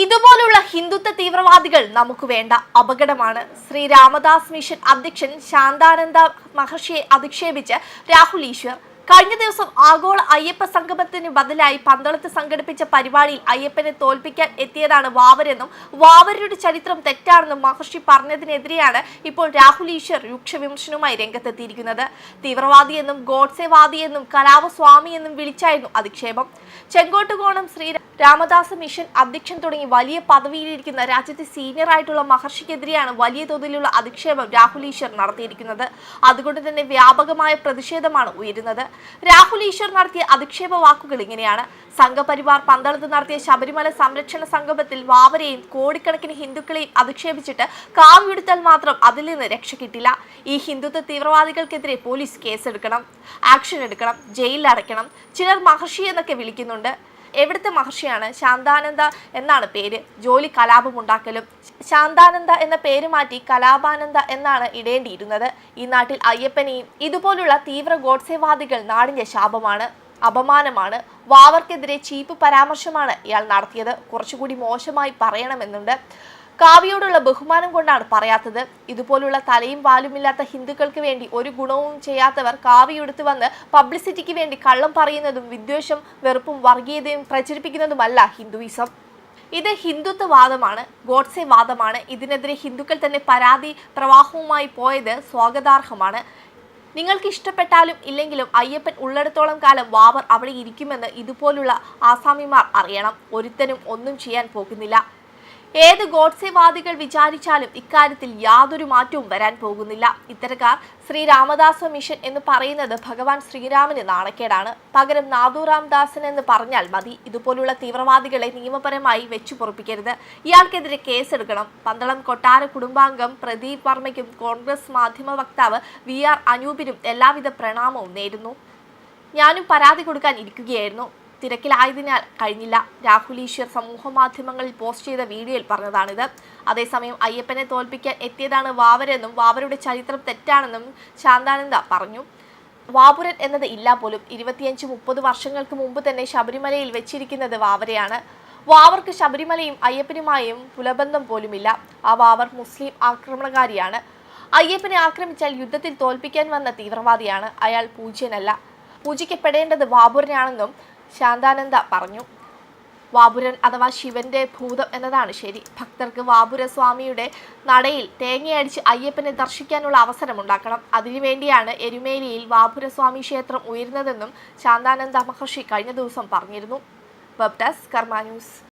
ഇതുപോലുള്ള ഹിന്ദുത്വ തീവ്രവാദികൾ നമുക്ക് വേണ്ട അപകടമാണ്. ശ്രീ രാമദാസ് മിഷൻ അധ്യക്ഷൻ ശാന്താനന്ദ മഹർഷിയെ അധിക്ഷേപിച്ച് രാഹുൽ ഈശ്വർ. കഴിഞ്ഞ ദിവസം ആഗോള അയ്യപ്പ സംഗമത്തിന് ബദലായി പന്തളത്ത് സംഘടിപ്പിച്ച പരിപാടിയിൽ അയ്യപ്പനെ തോൽപ്പിക്കാൻ എത്തിയതാണ് വാവരെന്നും വാവരുടെ ചരിത്രം തെറ്റാണെന്നും മഹർഷി പറഞ്ഞതിനെതിരെയാണ് ഇപ്പോൾ രാഹുൽ ഈശ്വർ രൂക്ഷ വിമർശനവുമായി രംഗത്തെത്തിയിരിക്കുന്നത്. തീവ്രവാദിയെന്നും ഗോഡ്സെവാദിയെന്നും കലാവസ്വാമിയെന്നും വിളിച്ചായിരുന്നു അധിക്ഷേപം. ചെങ്കോട്ടുകോണം ശ്രീ രാമദാസ് മിഷൻ അധ്യക്ഷൻ തുടങ്ങി വലിയ പദവിയിലിരിക്കുന്ന രാജ്യത്തെ സീനിയർ ആയിട്ടുള്ള മഹർഷിക്കെതിരെയാണ് വലിയ തോതിലുള്ള അധിക്ഷേപം രാഹുൽ ഈശ്വർ നടത്തിയിരിക്കുന്നത്. അതുകൊണ്ട് തന്നെ വ്യാപകമായ പ്രതിഷേധമാണ് ഉയരുന്നത്. രാഹുൽ ഈശ്വർ നടത്തിയ അധിക്ഷേപ വാക്കുകൾ ഇങ്ങനെയാണ്. സംഘപരിവാർ പന്തളത്ത് നടത്തിയ ശബരിമല സംരക്ഷണ സംഗമത്തിൽ വാവരെയും കോടിക്കണക്കിന് ഹിന്ദുക്കളെയും അധിക്ഷേപിച്ചിട്ട് കാവ്യെടുത്താൽ മാത്രം അതിൽ നിന്ന് രക്ഷ കിട്ടില്ല. ഈ ഹിന്ദുത്വ തീവ്രവാദികൾക്കെതിരെ പോലീസ് കേസെടുക്കണം ആക്ഷൻ എടുക്കണം ജയിലിൽ അടയ്ക്കണം ചിലർ മഹർഷി എന്നൊക്കെ വിളിക്കുന്നുണ്ട്. എവിടുത്തെ മഹർഷിയാണ്? ശാന്താനന്ദ എന്നാണ് പേര്. ജോലി കലാപം ഉണ്ടാക്കലും ശാന്താനന്ദ എന്ന പേര് മാറ്റി കലാപാനന്ദ എന്നാണ് ഇടേണ്ടിയിരുന്നത്. ഈ നാട്ടിൽ അയ്യപ്പനെയും ഇതുപോലുള്ള തീവ്ര ഗോഡ്സേവാദികൾ നാടിന്റെ ശാപമാണ് അപമാനമാണ് വാവർക്കെതിരെ ചീപ്പ് പരാമർശമാണ് ഇയാൾ നടത്തിയത്. കുറച്ചുകൂടി മോശമായി പറയണമെന്നുണ്ട്. കാവ്യയോടുള്ള ബഹുമാനം കൊണ്ടാണ് പറയാത്തത്. ഇതുപോലുള്ള തലയും വാലുമില്ലാത്ത ഹിന്ദുക്കൾക്ക് വേണ്ടി ഒരു ഗുണവും ചെയ്യാത്തവർ കാവ്യെടുത്ത് വന്ന് പബ്ലിസിറ്റിക്ക് വേണ്ടി കള്ളം പറയുന്നതും വിദ്വേഷം വെറുപ്പും വർഗീയതയും പ്രചരിപ്പിക്കുന്നതുമല്ല ഹിന്ദുയിസം. ഇത് ഹിന്ദുത്വവാദമാണ് ഗോഡ്സെ വാദമാണ് ഇതിനെതിരെ ഹിന്ദുക്കൾ തന്നെ പരാതി പ്രവാഹവുമായി പോയത് സ്വാഗതാർഹമാണ്. നിങ്ങൾക്ക് ഇഷ്ടപ്പെട്ടാലും ഇല്ലെങ്കിലും അയ്യപ്പൻ ഉള്ളിടത്തോളം കാലം വാവർ അവിടെ ഇരിക്കുമെന്ന് ഇതുപോലുള്ള ആസാമിമാർ അറിയണം. ഒരുത്തനും ഒന്നും ചെയ്യാൻ പോകുന്നില്ല. ഏത് ഗോഡ്സെവാദികൾ വിചാരിച്ചാലും ഇക്കാര്യത്തിൽ യാതൊരു മാറ്റവും വരാൻ പോകുന്നില്ല. ഇത്തരക്കാർ ശ്രീരാമദാസ മിഷൻ എന്ന് പറയുന്നത് ഭഗവാൻ ശ്രീരാമന് നാണക്കേടാണ്. പകരം നാദുറാം ദാസൻ എന്ന് പറഞ്ഞാൽ മതി. ഇതുപോലുള്ള തീവ്രവാദികളെ നിയമപരമായി വെച്ചു പൊറപ്പിക്കരുത്. ഇയാൾക്കെതിരെ കേസെടുക്കണം. പന്തളം കൊട്ടാര കുടുംബാംഗം പ്രദീപ് വർമ്മയ്ക്കും കോൺഗ്രസ് മാധ്യമ വക്താവ് വി ആർ അനൂപിനും എല്ലാവിധ പ്രണാമവും നേരുന്നു. ഞാനും പരാതി കൊടുക്കാൻ ഇരിക്കുകയായിരുന്നു. തിരക്കിലായതിനാൽ കഴിഞ്ഞില്ല. രാഹുൽ ഈശ്വർ സമൂഹ മാധ്യമങ്ങളിൽ പോസ്റ്റ് ചെയ്ത വീഡിയോയിൽ പറഞ്ഞതാണിത്. അതേസമയം അയ്യപ്പനെ തോൽപ്പിക്കാൻ എത്തിയതാണ് വാവരെന്നും വാവരുടെ ചരിത്രം തെറ്റാണെന്നും ശാന്താനന്ദ പറഞ്ഞു. വാപുരൻ എന്നത് ഇല്ല പോലും. ഇരുപത്തിയഞ്ച് മുപ്പത് വർഷങ്ങൾക്ക് മുമ്പ് തന്നെ ശബരിമലയിൽ വെച്ചിരിക്കുന്നത് വാവരെയാണ്. വാവർക്ക് ശബരിമലയും അയ്യപ്പനുമായും പുലബന്ധം പോലുമില്ല. ആ വാവർ മുസ്ലിം ആക്രമണകാരിയാണ്. അയ്യപ്പനെ ആക്രമിച്ചാൽ യുദ്ധത്തിൽ തോൽപ്പിക്കാൻ വന്ന തീവ്രവാദിയാണ്. അയാൾ പൂജ്യനല്ല. പൂജിക്കപ്പെടേണ്ടത് വാപുരനാണെന്നും ശാന്താനന്ദ പറഞ്ഞു. വാപുരൻ അഥവാ ശിവന്റെ ഭൂതം എന്നതാണ് ശരി. ഭക്തർക്ക് വാപുരസ്വാമിയുടെ നടയിൽ തേങ്ങയടിച്ച് അയ്യപ്പനെ ദർശിക്കാനുള്ള അവസരം ഉണ്ടാക്കണം. അതിനുവേണ്ടിയാണ് എരുമേലിയിൽ വാപുരസ്വാമി ക്ഷേത്രം ഉയരുന്നതെന്നും ശാന്താനന്ദ മഹർഷി കഴിഞ്ഞ ദിവസം പറഞ്ഞിരുന്നു. വെബ് കർമാന്യൂസ്